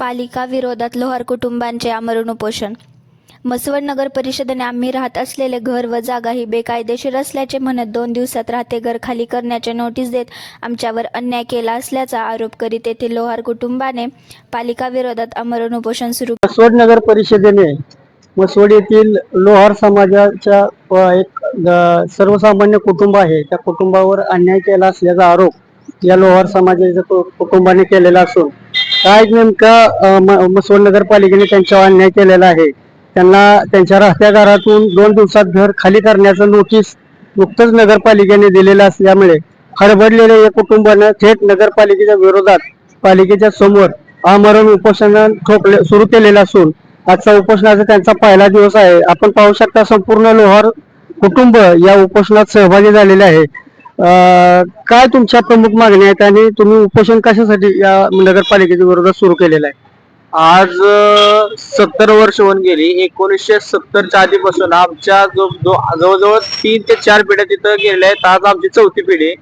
पालिका विरोधात लोहार कुटुंबांचे आमरण उपोषण. मसवड नगर परिषदेने आम्ही राहत असलेले घर व जागा ही बेकायदेशीर असल्याचे म्हणत दोन दिवसात राहते घर खाली करण्याचे नोटीस देत आमच्यावर अन्याय केला असल्याचा आरोप करीत येथील लोहार कुटुंबाने पालिका विरोधात आमरण उपोषण सुरू मसवड नगर परिषदेने मसवड येथील लोहार समाजाच्या एक सर्वसामान्य कुटुंब आहे. त्या कुटुंबावर अन्याय केला असल्याचा आरोप या लोहार समाजाच्या कुटुंबाने केलेला असून काय नेमकं अ, मसवड नगरपालिकेने त्यांच्यावर अन्याय केलेला आहे. त्यांना त्यांच्या राहत्या घरातून दोन दिवसात घर खाली करण्याचं नोटीस नुकतंच नगरपालिकेने दिलेलं असल्यामुळे हडबडलेल्या या कुटुंबानं थेट नगरपालिकेच्या विरोधात पालिकेच्या समोर आमरण उपोषण ठोकले सुरू केलेलं असून आजचा उपोषणाचा त्यांचा पहिला दिवस आहे. आपण पाहू शकता संपूर्ण लोहार कुटुंब या उपोषणात सहभागी झालेले आहे. काय तुमच्या प्रमुख मागण्या आहेत आणि तुम्ही उपोषण कशासाठी या नगरपालिकेच्या विरोधात सुरू केलेलं आहे? आज सत्तर वर्ष होऊन गेली. एकोणीसशे सत्तरच्या आधीपासून आमच्या जो जो जवळजवळ तीन ते चार पिढ्या तिथं गेलेल्या आहेत. आज आमची चौथी पिढी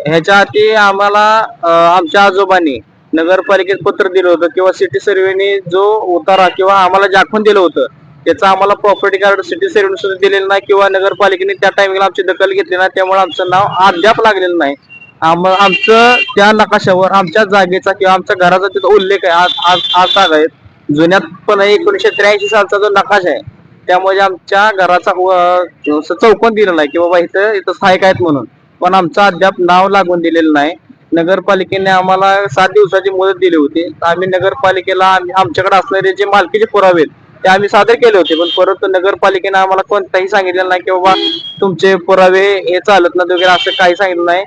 ह्याच्या आधी आम्हाला आमच्या आजोबांनी नगरपालिकेत पत्र दिलं होतं किंवा सिटी सर्व्हेने जो उतारा किंवा आम्हाला दाखवून दिलं होतं त्याचं आम्हाला प्रॉपर्टी कार्ड सिटी सर्व्हिस सुद्धा दिलेलं नाही किंवा नगरपालिकेने त्या टायमिंगला आमची दखल घेतली नाही. त्यामुळे आमचं नाव अद्याप लागलेलं नाही. आम आमचं त्या नकाशावर आमच्या जागेचा किंवा आमच्या घराचा तिथं उल्लेख आहे. आज आज आज जागा आहे जुन्यात पण एकोणीशे त्र्याऐंशी सालचा जो नकाशा आहे त्यामुळे आमच्या घराचा व- असं चौकोन दिलेला आहे की बाबा इथं इथं सहाय्यक आहेत म्हणून. पण आमचं अद्याप नाव लागून दिलेलं नाही. नगरपालिकेने आम्हाला सात दिवसाची मुदत दिली होती. तर आम्ही नगरपालिकेला आम्ही आमच्याकडे असणारे जे मालकीचे पुरावे आहेत ते आम्ही सादर केले होते पण परत नगरपालिकेने आम्हाला कोणताही सांगितलेलं नाही की बाबा तुमचे पुरावे हे चालत नाही वगैरे असं काही सांगितलं नाही.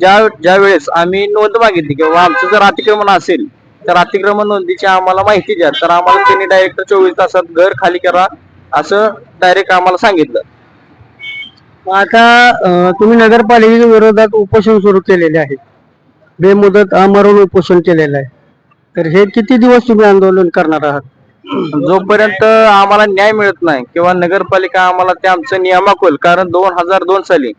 ज्या ज्या वेळेस आम्ही नोंद मागितली की बाबा आमचं जर अतिक्रमण असेल तर अतिक्रमण नोंदीची आम्हाला माहिती द्या तर आम्हाला त्यांनी डायरेक्ट चोवीस तासात घर खाली करा असं डायरेक्ट आम्हाला सांगितलं. आता तुम्ही नगरपालिकेच्या विरोधात उपोषण सुरू केलेले आहे. बेमुदत आमरण उपोषण केलेलं आहे. तर हे किती दिवस तुम्ही आंदोलन करणार आहात? जोपर्यंत आम्हाला न्याय मिळत नाही किंवा नगरपालिका आम्हाला ते आमचं नियमाकुल कारण दोन हजार दोन साली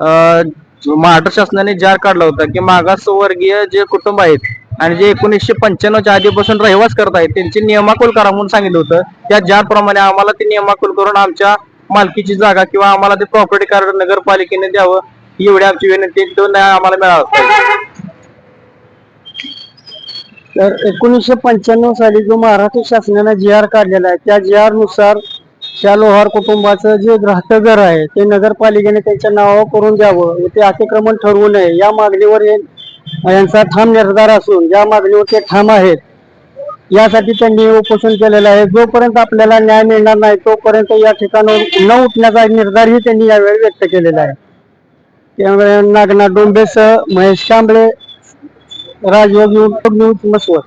महाराष्ट्र शासनाने जार काढला होता की मागासवर्गीय जे कुटुंब आहेत आणि जे एकोणीसशे पंच्याण्णवच्या आधीपासून रहिवास करत आहेत त्यांची नियमाकुल करा म्हणून सांगितलं होतं. त्या ज्याप्रमाणे आम्हाला ते नियमाकुल करून आमच्या मालकीची जागा किंवा आम्हाला ते प्रॉपर्टी कार्ड नगरपालिकेने द्यावं एवढी आमची विनंती न्याय आम्हाला मिळावं तर एकोणीसशे पंच्याण्णव साली जो महाराष्ट्र शासनाने जी आर काढलेला आहे त्या जी आरनुसार त्या लोहार कुटुंबाचं जे राहतं घर आहे ते नगरपालिकेने त्यांच्या नावावर करून द्यावं व ते अतिक्रमण ठरवू नये. या मागणीवर हे- यांचा ठाम निर्धार असून या मागणीवर ते ठाम आहेत यासाठी त्यांनी उपोषण केलेलं आहे. जोपर्यंत आपल्याला न्याय मिळणार नाही तोपर्यंत या ठिकाणावर न उठण्याचा निर्धारही त्यांनी यावेळी व्यक्त केलेला आहे. त्यामुळे नागनाथ डोंबेसह महेश कांबळे રાજયોગ યોગ નું મશહૂર